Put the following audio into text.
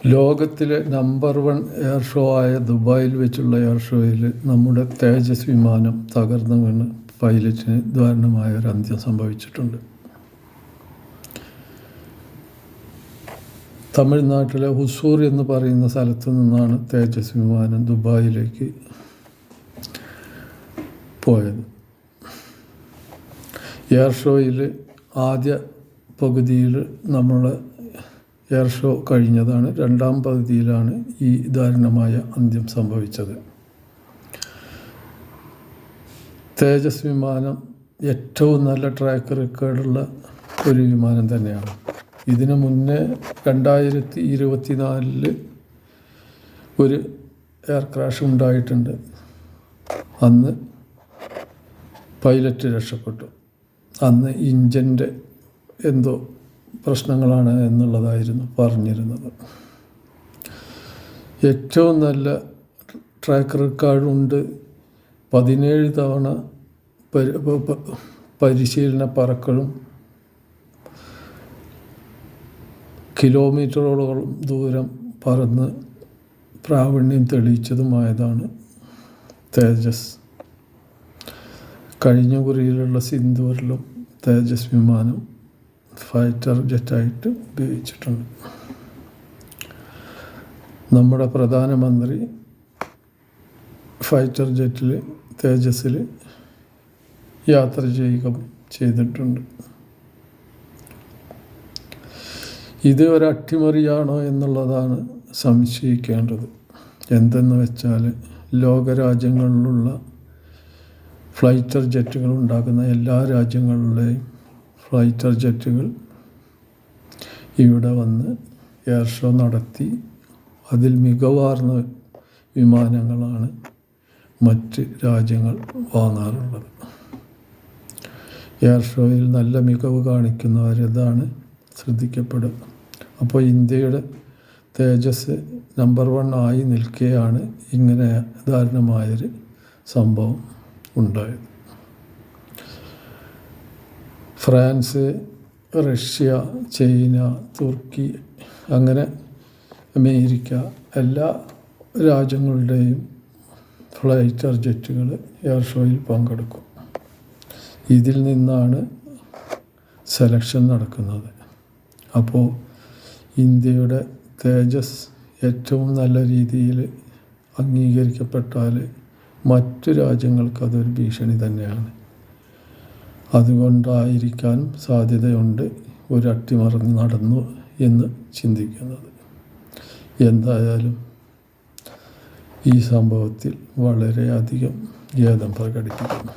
ലോകത്തിലെ number one air show ആയ ദുബായിൽ വെച്ചുള്ള എയർ ഷോയിൽ നമ്മുടെ തേജസ് വിമാനം തകർന്നു വീണ് പൈലറ്റിന് ദാരുണമായ ഒരു അന്ത്യം സംഭവിച്ചിട്ടുണ്ട്. തമിഴ്നാട്ടിലെ ഹുസൂർ എന്ന് പറയുന്ന സ്ഥലത്ത് നിന്നാണ് തേജസ് വിമാനം ദുബായിലേക്ക് പോയത്. എയർ ഷോയിൽ ആദ്യ പകുതിയിൽ നമ്മൾ എയർ ഷോ കഴിഞ്ഞതാണ്. രണ്ടാം പകുതിയിലാണ് ഈ ദാരുണമായ അന്ത്യം സംഭവിച്ചത്. തേജസ് വിമാനം ഏറ്റവും നല്ല ട്രാക്ക് റെക്കോർഡുള്ള ഒരു വിമാനം തന്നെയാണ്. ഇതിനു മുന്നേ രണ്ടായിരത്തി ഇരുപത്തി നാലിൽ ഒരു എയർ ക്രാഷ് ഉണ്ടായിട്ടുണ്ട്. അന്ന് പൈലറ്റ് രക്ഷപ്പെട്ടു. അന്ന് ഇഞ്ചിന്റെ എന്തോ പ്രശ്നങ്ങളാണ് എന്നുള്ളതായിരുന്നു പറഞ്ഞിരുന്നത്. ഏറ്റവും നല്ല ട്രാക്ക് റെക്കോർഡുണ്ട് പതിനേഴ് തവണ പരിശീലന പറക്കലും. കിലോമീറ്ററോളം ദൂരം പറന്ന് പ്രാവീണ്യം തെളിയിച്ചതുമായതാണ് തേജസ്. കഴിഞ്ഞ കുറിയിലുള്ള സിന്ധൂരിലും തേജസ് വിമാനം. ഫൈറ്റർ ജെറ്റായിട്ട് ഉപയോഗിച്ചിട്ടുണ്ട്. നമ്മുടെ പ്രധാനമന്ത്രി ഫൈറ്റർ ജെറ്റിൽ തേജസ്സിൽ യാത്ര ചെയ്യുക ചെയ്തിട്ടുണ്ട്. ഇത് ഒരു അട്ടിമറിയാണോ എന്നുള്ളതാണ് സംശയിക്കേണ്ടത്. എന്തെന്ന് വെച്ചാൽ ലോകരാജ്യങ്ങളിലുള്ള ഫ്ലൈറ്റർ ജെറ്റുകൾ ഉണ്ടാക്കുന്ന എല്ലാ രാജ്യങ്ങളിലെയും ഫ്ലൈറ്റർ ജെറ്റുകൾ ഇവിടെ വന്ന് എയർ ഷോ നടത്തി. അതിൽ മികവാർന്ന വിമാനങ്ങളാണ് മറ്റ് രാജ്യങ്ങൾ വാങ്ങാറുള്ളത്. എയർ ഷോയിൽ നല്ല മികവ് കാണിക്കുന്നവരതാണ് ശ്രദ്ധിക്കപ്പെടുക. അപ്പോൾ ഇന്ത്യയുടെ തേജസ് നമ്പർ വൺ ആയി നിൽക്കുകയാണ് ഇങ്ങനെ ദാരുണമായൊരു സംഭവം ഉണ്ടായത്. ഫ്രാൻസ് റഷ്യ ചൈന തുർക്കി അങ്ങനെ അമേരിക്ക എല്ലാ രാജ്യങ്ങളുടെയും ഫ്ലൈറ്റർ ജെറ്റുകൾ എയർ ഷോയിൽ പങ്കെടുക്കും. ഇതിൽ നിന്നാണ് സെലക്ഷൻ നടക്കുന്നത്. അപ്പോൾ ഇന്ത്യയുടെ തേജസ് ഏറ്റവും നല്ല രീതിയിൽ അംഗീകരിക്കപ്പെട്ടാൽ മറ്റു രാജ്യങ്ങൾക്ക് അതൊരു ഭീഷണി തന്നെയാണ്. അതുകൊണ്ടായിരിക്കാനും സാധ്യതയുണ്ട് ഒരു അട്ടിമറിഞ്ഞ് നടന്നു എന്ന് ചിന്തിക്കുന്നത്. എന്തായാലും ഈ സംഭവത്തിൽ വളരെയധികം ഖേദം പ്രകടിപ്പിക്കുന്നു.